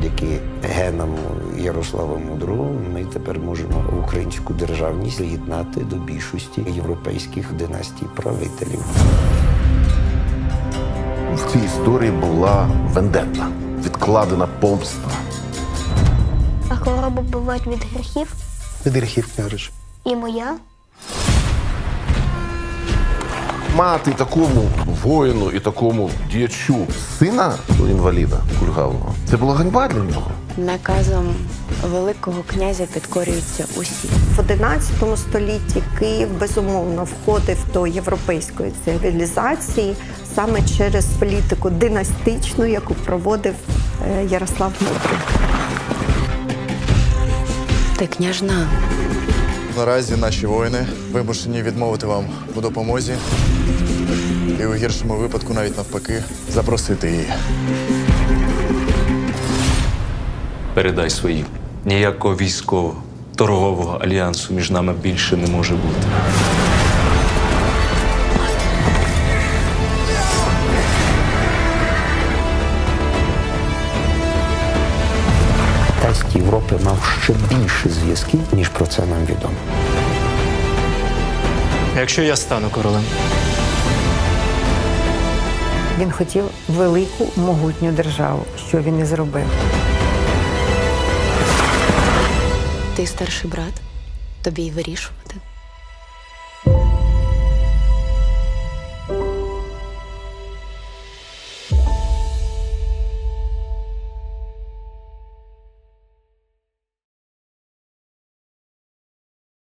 завдяки генам Ярослава Мудрого ми тепер можемо українську державність приєднати до більшості європейських династій правителів. В цій історії була вендетта, відкладена помста. А хвороба бувають від гріхів? Від гріхів, кажеш. І моя. Мати такому воїну і такому діячу сина інваліда кульгавого. Це була ганьба для нього. Наказом Великого князя підкорюються усі. В 11 столітті Київ безумовно входив до європейської цивілізації саме через політику династичну, яку проводив е, Ярослав Мудрий. Ти княжна. Наразі наші воїни вимушені відмовити вам у допомозі і у гіршому випадку навіть навпаки запросити її. Передай своїм. Ніякого військового торгового альянсу між нами більше не може бути. Тест Європи мав ще більше зв'язків, ніж про це нам відомо. Якщо я стану королем, Він хотів велику могутню державу, що він і зробив. Ти старший брат. Тобі й вирішувати.